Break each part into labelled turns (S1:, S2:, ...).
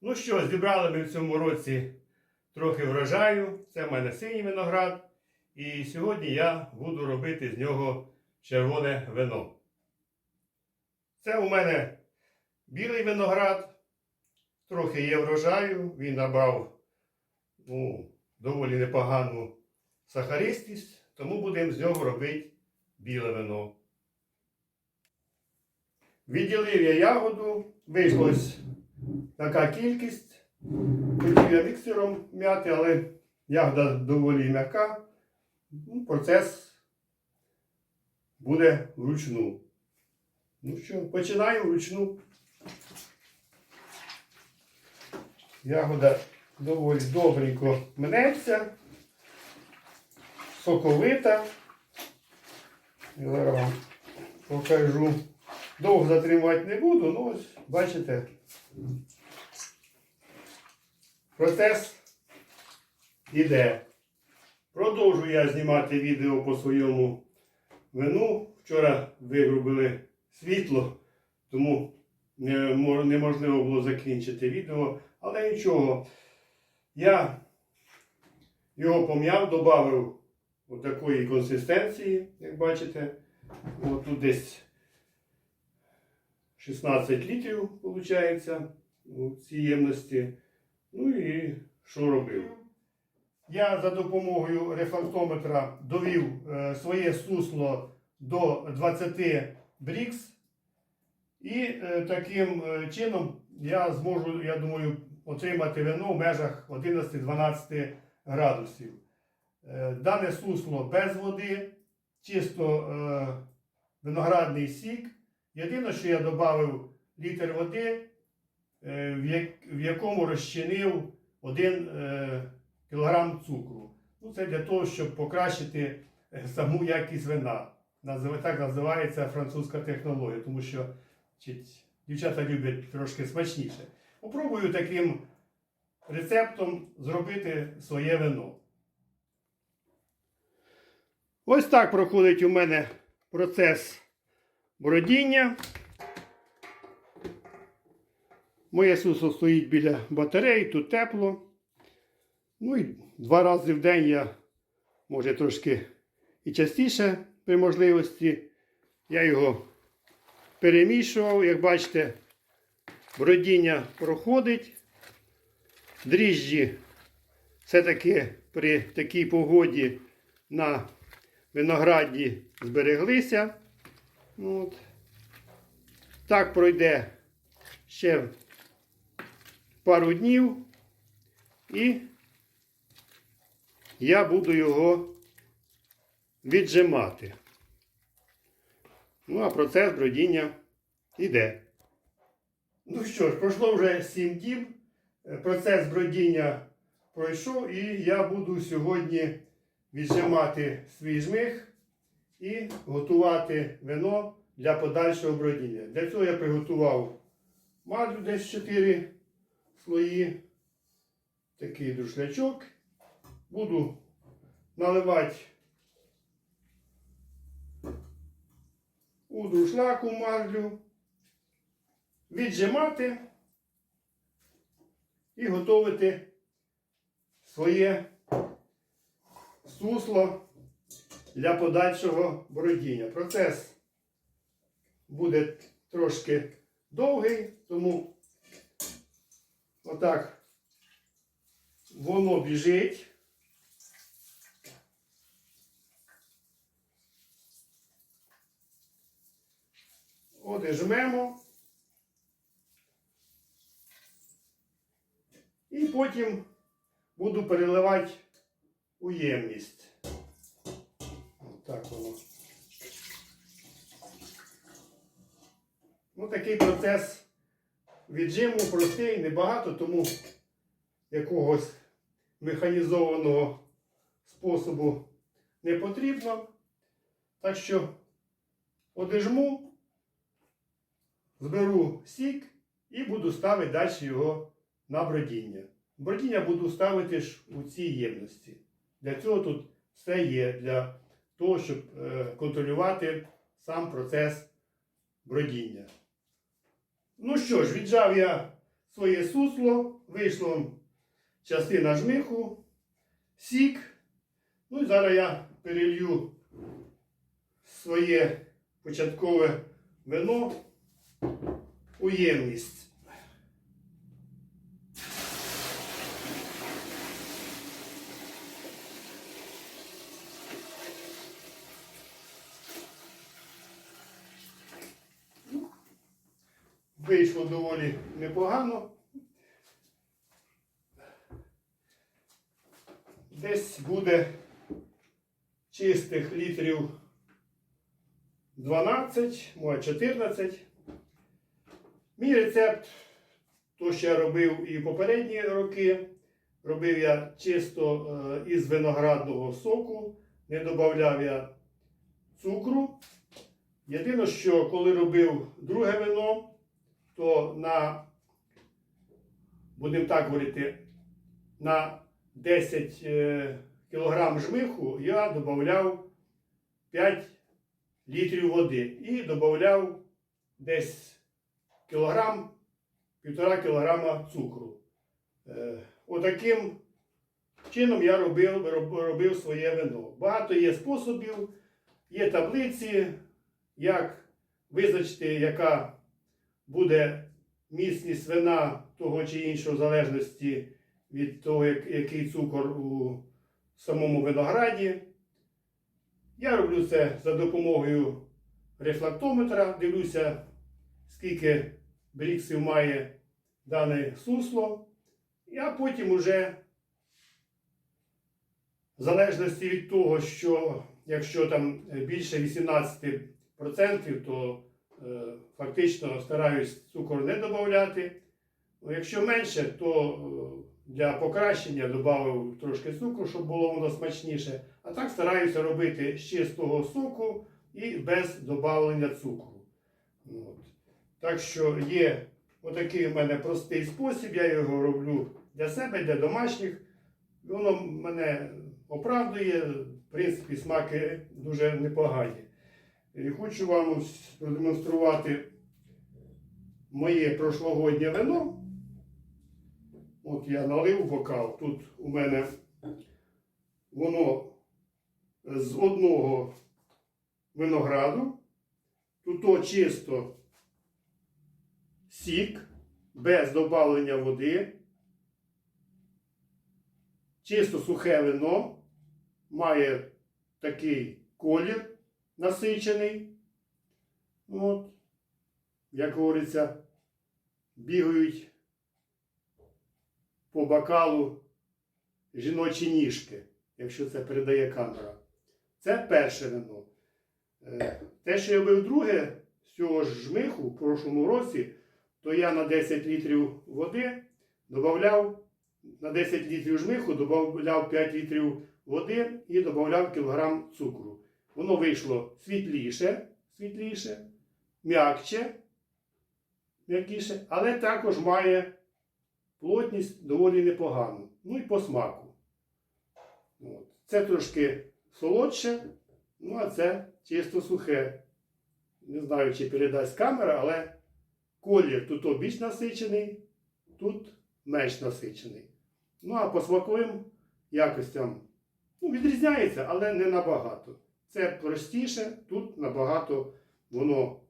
S1: Ну що, зібрали ми в цьому році трохи врожаю. Це в мене синій виноград. І сьогодні я буду робити з нього червоне вино. Це у мене білий виноград. Трохи є врожаю. Він набрав ну, доволі непогану сахаристість, тому будемо з нього робити біле вино. Відділив я ягоду, вийшла ось така кількість. Хотів я міксером м'яти, але ягода доволі м'яка. Ну, процес буде вручну. Ну що, починаємо вручну. Ягода доволі добренько мнеться, соковита. Я вам покажу. Довго затримувати не буду, ну ось бачите. Процес іде. Продовжую я знімати відео по своєму вину. Вчора вигрубили світло, тому неможливо було закінчити відео. Але нічого. Я його пом'яв, додав такої консистенції, як бачите. От тут десь 16 літрів виходить у цій ємності. Ну і що робив? Я за допомогою рефрактометра довів е, своє сусло до 20 брікс. І е, таким е, чином я зможу, я думаю, отримати вино в межах 11-12 градусів. Дане сусло без води, чисто виноградний сік. Єдине, що я додав літр води, е, в якому розчинив 1 е, кілограм цукру. Ну, це для того, щоб покращити е, саму якість вина. Так називається французька технологія, тому що дівчата люблять трошки смачніше. Попробую таким рецептом зробити своє вино. Ось так проходить у мене процес бродіння. Моє сусло стоїть біля батареї, тут тепло. Ну і два рази в день я, може трошки і частіше при можливості, я його перемішував. Як бачите, бродіння проходить. Дріжджі все-таки при такій погоді на винограді збереглися. От. Так пройде ще пару днів і я буду його віджимати. Ну, а процес бродіння йде. Ну що ж, пройшло вже 7 діб. Е, Процес бродіння пройшов, і я буду сьогодні віджимати свій жмих і готувати вино для подальшого бродіння. Для цього я приготував марлю десь 4 слої, такий друшлячок. Буду наливати у друшляку марлю, віджимати і готувати своє сусло для подальшого бродіння. Процес буде трошки довгий, тому отак воно біжить. Одержмемо. І потім буду переливати у ємність. Воно. Ну, такий процес віджиму простий, небагато, тому якогось механізованого способу не потрібно. Так що одержму, зберу сік і буду ставити далі його на бродіння. Бродіння буду ставити ж у цій ємності. Для цього тут все є для того, щоб е, контролювати сам процес бродіння. Ну що ж, віджав я своє сусло, вийшло частина жмиху, сік. Ну і зараз я перелью своє початкове вино у ємність. Вийшло доволі непогано. Десь буде чистих літрів 12, може 14. Мій рецепт, то що я робив і попередні роки, робив я чисто е, із виноградного соку, не додавав я цукру. Єдине, що коли робив друге вино, то на, будемо так говорити, на 10 е, кг жмиху я додавав 5 літрів води і додавав десь кілограм, півтора кілограма цукру. Е, Отаким чином я робив, робив своє вино. Багато є способів, є таблиці, як визначити, яка буде міцність вина того чи іншого, в залежності від того, як- який цукор у самому винограді. Я роблю це за допомогою рефлактометра, дивлюся, скільки бріксів має дане сусло, а потім уже, в залежності від того, що якщо там більше 18%, то фактично стараюсь цукор не додати. Ну, Якщо менше, то е, для покращення додав трошки цукру, щоб було воно смачніше. А так стараюся робити з чистого соку і без додавлення цукру. От. Так що є отакий у мене простий спосіб, я його роблю для себе, для домашніх. Воно мене оправдує, в принципі, смаки дуже непогані. І хочу вам продемонструвати моє прошлогоднє вино. От я налив бокал. Тут у мене воно з одного винограду. Тут то чисто сік, без додавлення води. Чисто сухе вино має такий колір насичений. От, як говориться, бігають по бокалу жіночі ніжки, якщо це передає камера. Це перше вино. Е, Те, що я робив друге з цього ж жмиху в прошлому році, то я на 10 літрів води додавав, на 10 літрів жмиху додавав 5 літрів води і додавав кілограм цукру. Воно вийшло світліше, світліше, м'якче, м'якіше, але також має плотність доволі непогану. Ну і по смаку. От. Це трошки солодше, ну а це чисто сухе. Не знаю, чи передасть камера, але колір тут більш насичений, тут менш насичений. Ну а по смаковим якостям ну, відрізняється, але не набагато. Це простіше, тут набагато воно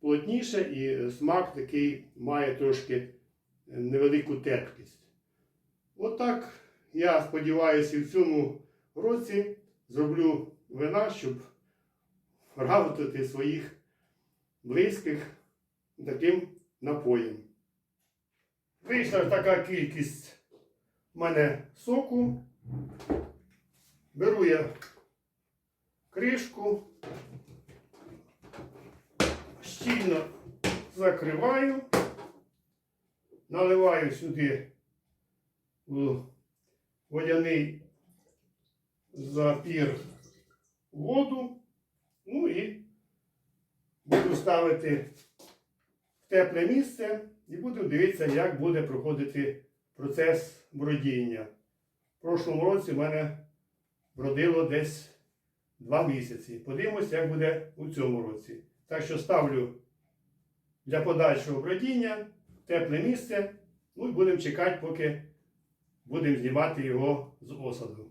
S1: плотніше і смак такий має трошки невелику терпкість. Отак, я сподіваюся, в цьому році зроблю вина, щоб радувати своїх близьких таким напоєм. Вийшла така кількість в мене соку. Беру я кришку, щільно закриваю, наливаю сюди водяний запір воду, ну і буду ставити в тепле місце і буду дивитися, як буде проходити процес бродіння. В прошлому році в мене бродило десь два місяці. Подивимося, як буде у цьому році. Так що ставлю для подальшого бродіння тепле місце Ну і будемо чекати, поки будемо знімати його з осаду.